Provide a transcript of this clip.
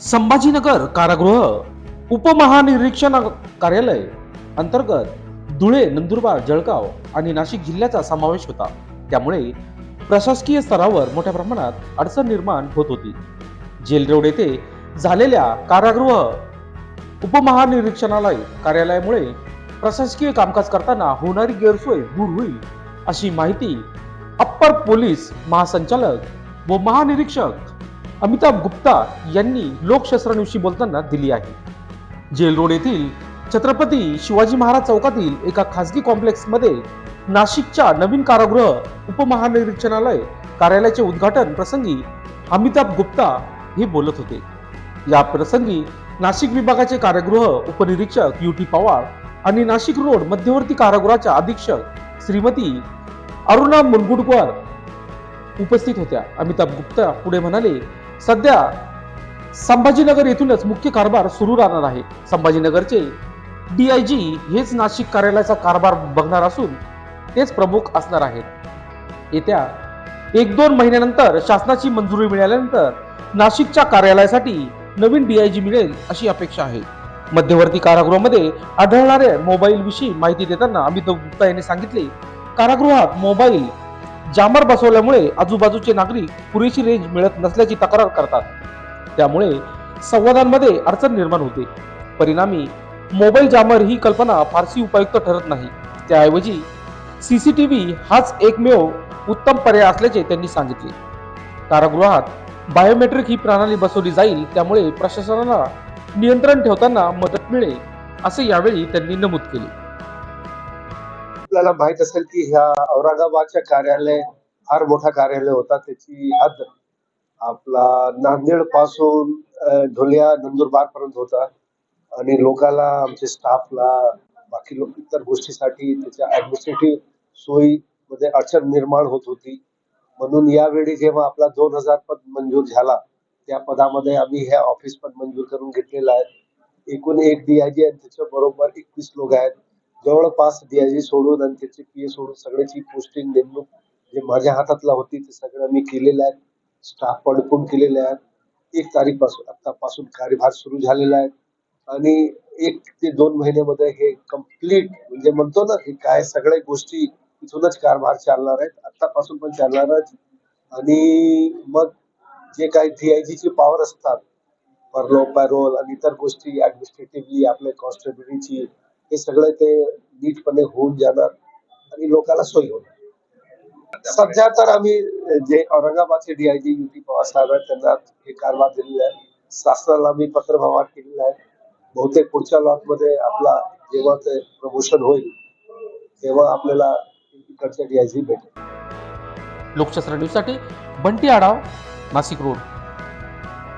संभाजीनगर कारागृह उपमहानिरीक्षण कार्यालय अंतर्गत धुळे नंदुरबार जळगाव आणि नाशिक जिल्ह्याचा समावेश होता. त्यामुळे प्रशासकीय स्तरावर मोठ्या प्रमाणात अडचण निर्माण होत होती. जेल रोड येथे झालेल्या कारागृह उपमहानिरीक्षणालय कार्यालयामुळे प्रशासकीय कामकाज करताना होणारी गैरसोय दूर होईल अशी माहिती अप्पर पोलीस महासंचालक व महानिरीक्षक अमिताभ गुप्ता यांनी लोकशस्त्रांविषयी बोलताना दिली आहे. जेल रोड येथील छत्रपती शिवाजी महाराज चौकातील एका खासगी कॉम्प्लेक्समध्ये नाशिकच्या नवीन कारागृह उपमहानिरीक्षणालय कार्यालयाचे उद्घाटन प्रसंगी अमिताभ गुप्ता हे बोलत होते. या प्रसंगी नाशिक विभागाचे कारागृह उपनिरीक्षक यू टी पवार आणि नाशिक रोड मध्यवर्ती कारागृहाच्या अधीक्षक श्रीमती अरुणा मुनगुडकर उपस्थित होत्या. अमिताभ गुप्ता पुढे म्हणाले सध्या संभाजीनगर येथूनच मुख्य कारभार सुरू राहणार आहे. संभाजीनगरचे डीआयजी हेच नाशिक कार्यालयाचा कारभार बघणार असून तेच प्रमुख असणार आहेत. येत्या एक दोन महिन्यानंतर शासनाची मंजुरी मिळाल्यानंतर नाशिकच्या कार्यालयासाठी नवीन डीआयजी मिळेल अशी अपेक्षा आहे. मध्यवर्ती कारागृहामध्ये आढळणाऱ्या मोबाईल विषयी माहिती देताना अमित गुप्ता यांनी सांगितले कारागृहात मोबाईल जामर बसवल्यामुळे आजूबाजूचे नागरिक पुरेशी रेंज मिळत नसल्याची तक्रार करतात. त्यामुळे संवादांमध्ये अडचण निर्माण होते. परिणामी मोबाईल जामर ही कल्पना फारशी उपयुक्त ठरत नाही. त्याऐवजी सीसीटीव्ही हाच एकमेव उत्तम पर्याय असल्याचे त्यांनी सांगितले. कारागृहात बायोमेट्रिक ही प्रणाली बसवली जाईल त्यामुळे प्रशासनाला नियंत्रण ठेवताना मदत मिळेल असे यावेळी त्यांनी नमूद केले. आपल्याला माहीत असेल की ह्या औरंगाबादच्या कार्यालय फार मोठा कार्यालय होता. त्याची हद आपला नांदेडपासून ढोलिया नंदुरबार पर्यंत होता. आणि लोकाला आमच्या स्टाफला बाकी लोक इतर गोष्टीसाठी त्याच्या ऍडमिनिस्ट्रेटिव्ह सोयी मध्ये अडचण निर्माण होत होती. म्हणून यावेळी जेव्हा आपला दोन हजार पद मंजूर झाला त्या पदामध्ये आम्ही हे ऑफिस पण मंजूर करून घेतलेलं आहे. एकूण एक डीआयजी आणि त्याच्या बरोबर एकवीस लोक आहेत. जवळपास डीआयजी सोडून आणि त्याचे पीए सोडून सगळ्याची पोस्टिंग नेमणूक जे माझ्या हातातला होती ते सगळं मी केलेलं आहे. स्टाफ अडकून केलेले आहेत. एक तारीखपासून आतापासून कार्यभार सुरू झालेला आहे. आणि एक ते दोन महिन्यामध्ये हे कंप्लीट म्हणजे म्हणतो ना की काय सगळ्या गोष्टी इथूनच कारभार चालणार आहेत. आतापासून पण चालणार आहेत. आणि मग जे काही DIG ची पॉवर असतात परलो पॅरोल आणि इतर गोष्टी ऍडमिनिस्ट्रेटिव्हली आपल्या कॉन्स्टेबिलिटीची हे सगळं ते नीटपणे होऊन जाणार आणि लोकांना सोयी होणार. सध्या तर आम्ही जे औरंगाबादचे डीआयजी युटी पवार साहेब आहेत त्यांना हे कारभार दिलेला आहे. शासनाला आम्ही पत्रव्यवहार केलेला आहे. बहुतेक पुढच्या लॉटमध्ये आपला जेव्हा ते प्रमोशन होईल तेव्हा आपल्याला इकडच्या डीआयजी भेटेल. लोकशास्त्र न्यूजसाठी बंटी आढाव नाशिक रोड.